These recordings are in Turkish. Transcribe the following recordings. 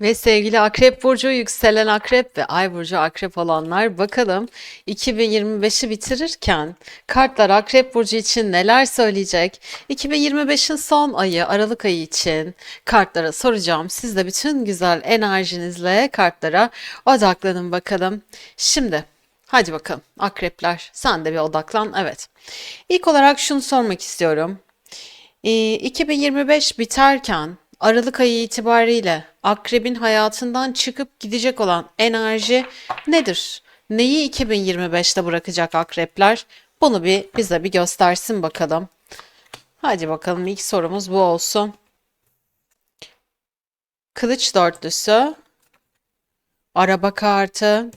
Ve sevgili Akrep Burcu, yükselen Akrep ve Ay Burcu Akrep olanlar bakalım 2025'i bitirirken kartlar Akrep Burcu için neler söyleyecek? 2025'in son ayı Aralık ayı için kartlara soracağım. Siz de bütün güzel enerjinizle kartlara odaklanın bakalım. Şimdi hadi bakalım Akrepler sen de bir odaklan. Evet. İlk olarak şunu sormak istiyorum. Ee, 2025 biterken Aralık ayı itibariyle akrebin hayatından çıkıp gidecek olan enerji nedir? Neyi 2025'te bırakacak akrepler? Bunu bir bize bir göstersin bakalım. Hadi bakalım ilk sorumuz bu olsun. Kılıç dörtlüsü, araba kartı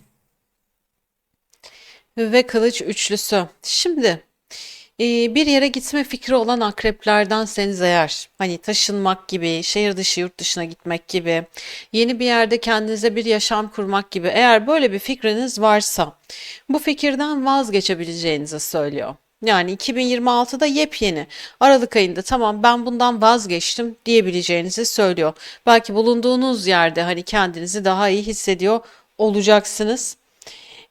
ve kılıç üçlüsü. Şimdi ee, bir yere gitme fikri olan akreplerdenseniz eğer, hani taşınmak gibi, şehir dışı, yurt dışına gitmek gibi, yeni bir yerde kendinize bir yaşam kurmak gibi, eğer böyle bir fikriniz varsa, bu fikirden vazgeçebileceğinizi söylüyor. Yani 2026'da yepyeni, Aralık ayında tamam ben bundan vazgeçtim diyebileceğinizi söylüyor. Belki bulunduğunuz yerde hani kendinizi daha iyi hissediyor olacaksınız.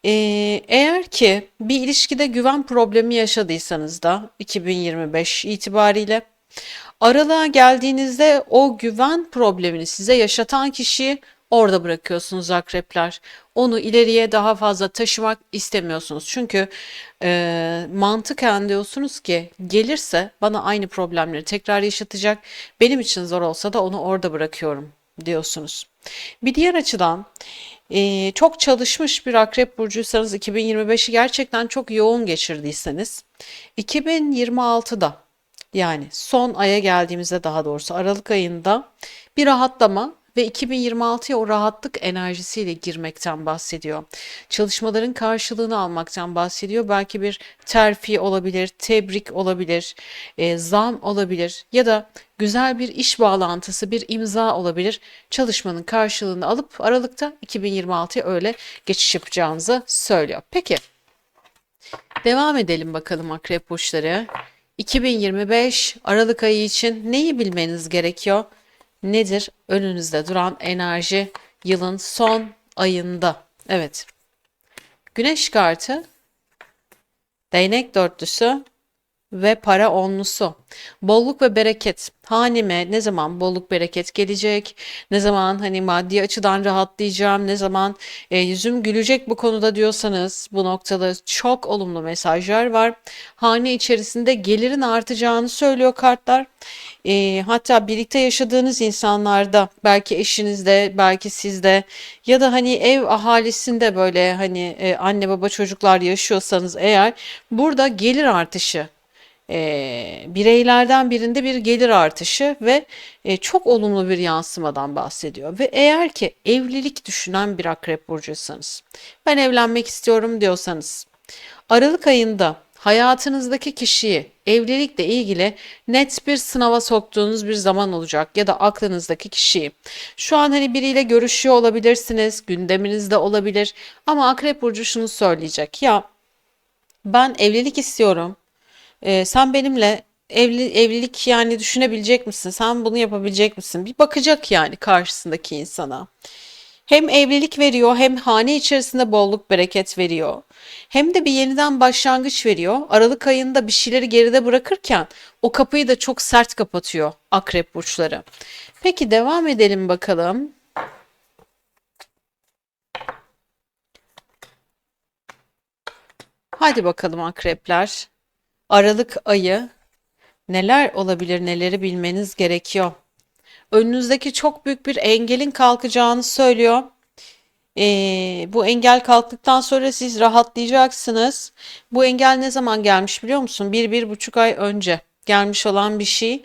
Ee, eğer ki bir ilişkide güven problemi yaşadıysanız da 2025 itibariyle aralığa geldiğinizde o güven problemini size yaşatan kişiyi orada bırakıyorsunuz akrepler. Onu ileriye daha fazla taşımak istemiyorsunuz. Çünkü e, mantıken diyorsunuz ki gelirse bana aynı problemleri tekrar yaşatacak. Benim için zor olsa da onu orada bırakıyorum diyorsunuz. Bir diğer açıdan ee, çok çalışmış bir akrep burcuysanız 2025'i gerçekten çok yoğun geçirdiyseniz 2026'da yani son aya geldiğimizde daha doğrusu Aralık ayında bir rahatlama ve 2026'ya o rahatlık enerjisiyle girmekten bahsediyor. Çalışmaların karşılığını almaktan bahsediyor. Belki bir terfi olabilir, tebrik olabilir, e, zam olabilir ya da güzel bir iş bağlantısı, bir imza olabilir. Çalışmanın karşılığını alıp Aralık'ta 2026'ya öyle geçiş yapacağınızı söylüyor. Peki devam edelim bakalım akrep burçları. 2025 Aralık ayı için neyi bilmeniz gerekiyor? Nedir? Önünüzde duran enerji yılın son ayında. Evet. Güneş kartı, değnek dörtlüsü ve para onlusu. Bolluk ve bereket. Haneme ne zaman bolluk bereket gelecek? Ne zaman hani maddi açıdan rahatlayacağım? Ne zaman e, yüzüm gülecek bu konuda diyorsanız bu noktada çok olumlu mesajlar var. Hane içerisinde gelirin artacağını söylüyor kartlar. E, hatta birlikte yaşadığınız insanlarda belki eşinizde belki sizde ya da hani ev ahalisinde böyle hani e, anne baba çocuklar yaşıyorsanız eğer burada gelir artışı e, bireylerden birinde bir gelir artışı ve e, çok olumlu bir yansımadan bahsediyor. Ve eğer ki evlilik düşünen bir akrep burcuysanız, ben evlenmek istiyorum diyorsanız, Aralık ayında hayatınızdaki kişiyi evlilikle ilgili net bir sınava soktuğunuz bir zaman olacak ya da aklınızdaki kişiyi. Şu an hani biriyle görüşüyor olabilirsiniz, gündeminizde olabilir ama Akrep Burcu şunu söyleyecek. Ya ben evlilik istiyorum ee, sen benimle evli, evlilik yani düşünebilecek misin? Sen bunu yapabilecek misin? Bir bakacak yani karşısındaki insana. Hem evlilik veriyor hem hane içerisinde bolluk bereket veriyor. Hem de bir yeniden başlangıç veriyor. Aralık ayında bir şeyleri geride bırakırken o kapıyı da çok sert kapatıyor akrep burçları. Peki devam edelim bakalım. Hadi bakalım akrepler. Aralık ayı neler olabilir, neleri bilmeniz gerekiyor. Önünüzdeki çok büyük bir engelin kalkacağını söylüyor. Ee, bu engel kalktıktan sonra siz rahatlayacaksınız. Bu engel ne zaman gelmiş biliyor musun? Bir, bir buçuk ay önce gelmiş olan bir şey.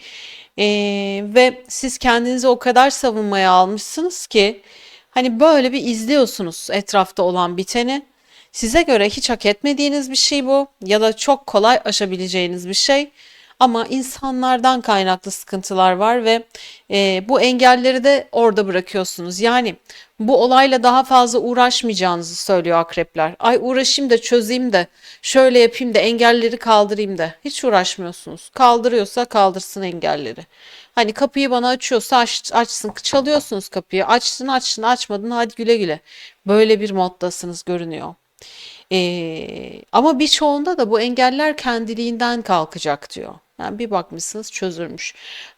Ee, ve siz kendinizi o kadar savunmaya almışsınız ki hani böyle bir izliyorsunuz etrafta olan biteni Size göre hiç hak etmediğiniz bir şey bu ya da çok kolay aşabileceğiniz bir şey. Ama insanlardan kaynaklı sıkıntılar var ve e, bu engelleri de orada bırakıyorsunuz. Yani bu olayla daha fazla uğraşmayacağınızı söylüyor akrepler. Ay uğraşayım da çözeyim de şöyle yapayım da engelleri kaldırayım da. Hiç uğraşmıyorsunuz. Kaldırıyorsa kaldırsın engelleri. Hani kapıyı bana açıyorsa aç, açsın. Çalıyorsunuz kapıyı. Açtın açtın açmadın hadi güle güle. Böyle bir moddasınız görünüyor. Ee, ama birçoğunda da bu engeller kendiliğinden kalkacak diyor. Yani bir bakmışsınız çözülmüş.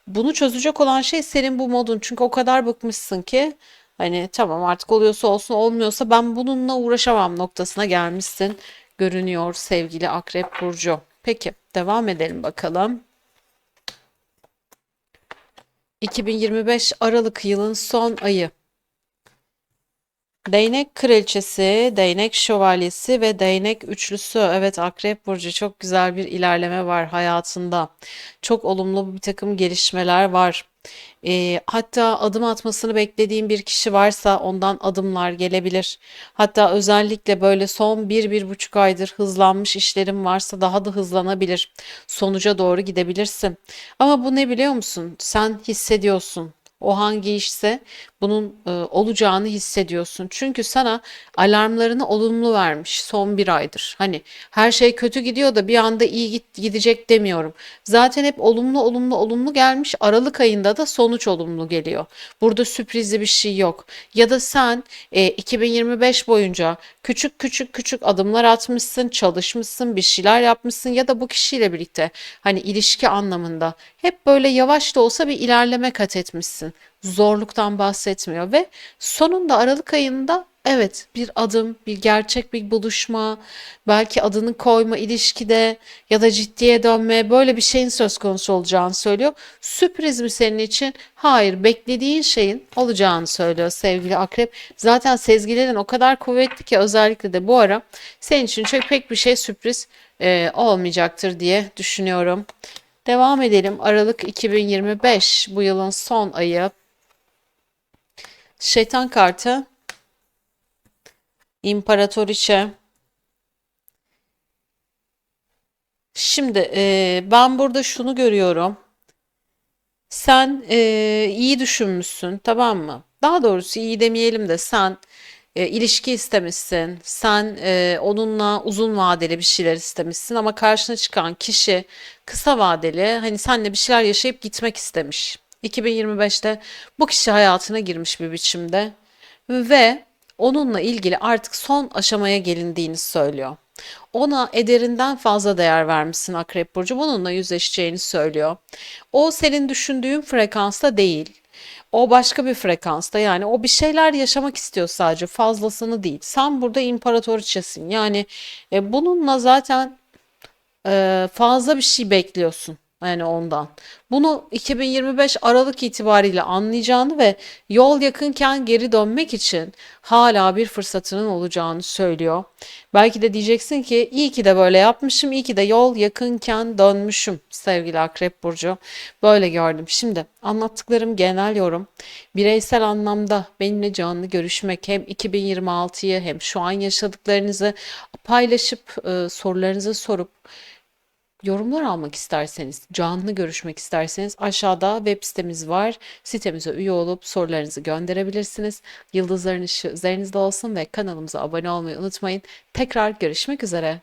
Bunu çözecek olan şey senin bu modun. Çünkü o kadar bıkmışsın ki hani tamam artık oluyorsa olsun olmuyorsa ben bununla uğraşamam noktasına gelmişsin. Görünüyor sevgili Akrep Burcu. Peki devam edelim bakalım. 2025 Aralık yılın son ayı. Değnek kraliçesi, değnek şövalyesi ve değnek üçlüsü. Evet Akrep Burcu çok güzel bir ilerleme var hayatında. Çok olumlu bir takım gelişmeler var. Ee, hatta adım atmasını beklediğin bir kişi varsa ondan adımlar gelebilir. Hatta özellikle böyle son bir, bir buçuk aydır hızlanmış işlerin varsa daha da hızlanabilir. Sonuca doğru gidebilirsin. Ama bu ne biliyor musun? Sen hissediyorsun. O hangi işse bunun e, olacağını hissediyorsun. Çünkü sana alarmlarını olumlu vermiş son bir aydır. Hani her şey kötü gidiyor da bir anda iyi git, gidecek demiyorum. Zaten hep olumlu olumlu olumlu gelmiş. Aralık ayında da sonuç olumlu geliyor. Burada sürprizli bir şey yok. Ya da sen e, 2025 boyunca küçük küçük küçük adımlar atmışsın, çalışmışsın, bir şeyler yapmışsın ya da bu kişiyle birlikte hani ilişki anlamında hep böyle yavaş da olsa bir ilerleme kat etmişsin zorluktan bahsetmiyor ve sonunda Aralık ayında evet bir adım, bir gerçek bir buluşma, belki adını koyma ilişkide ya da ciddiye dönme böyle bir şeyin söz konusu olacağını söylüyor. Sürpriz mi senin için? Hayır, beklediğin şeyin olacağını söylüyor sevgili Akrep. Zaten sezgilerin o kadar kuvvetli ki özellikle de bu ara senin için çok pek bir şey sürpriz e, olmayacaktır diye düşünüyorum. Devam edelim. Aralık 2025 bu yılın son ayı. Şeytan kartı. İmparatoriçe. Şimdi e, ben burada şunu görüyorum. Sen e, iyi düşünmüşsün, tamam mı? Daha doğrusu iyi demeyelim de sen e, ilişki istemişsin. Sen e, onunla uzun vadeli bir şeyler istemişsin ama karşına çıkan kişi kısa vadeli hani seninle bir şeyler yaşayıp gitmek istemiş. 2025'te bu kişi hayatına girmiş bir biçimde ve onunla ilgili artık son aşamaya gelindiğini söylüyor. Ona ederinden fazla değer vermişsin Akrep Burcu. Bununla yüzleşeceğini söylüyor. O senin düşündüğün frekansta değil. O başka bir frekansta yani o bir şeyler yaşamak istiyor sadece fazlasını değil. Sen burada imparatoriçesin yani e, bununla zaten e, fazla bir şey bekliyorsun. Yani ondan. Bunu 2025 Aralık itibariyle anlayacağını ve yol yakınken geri dönmek için hala bir fırsatının olacağını söylüyor. Belki de diyeceksin ki iyi ki de böyle yapmışım, iyi ki de yol yakınken dönmüşüm sevgili Akrep Burcu. Böyle gördüm. Şimdi anlattıklarım genel yorum. Bireysel anlamda benimle canlı görüşmek hem 2026'yı hem şu an yaşadıklarınızı paylaşıp e, sorularınızı sorup Yorumlar almak isterseniz, canlı görüşmek isterseniz aşağıda web sitemiz var. Sitemize üye olup sorularınızı gönderebilirsiniz. Yıldızların ışığı üzerinizde olsun ve kanalımıza abone olmayı unutmayın. Tekrar görüşmek üzere.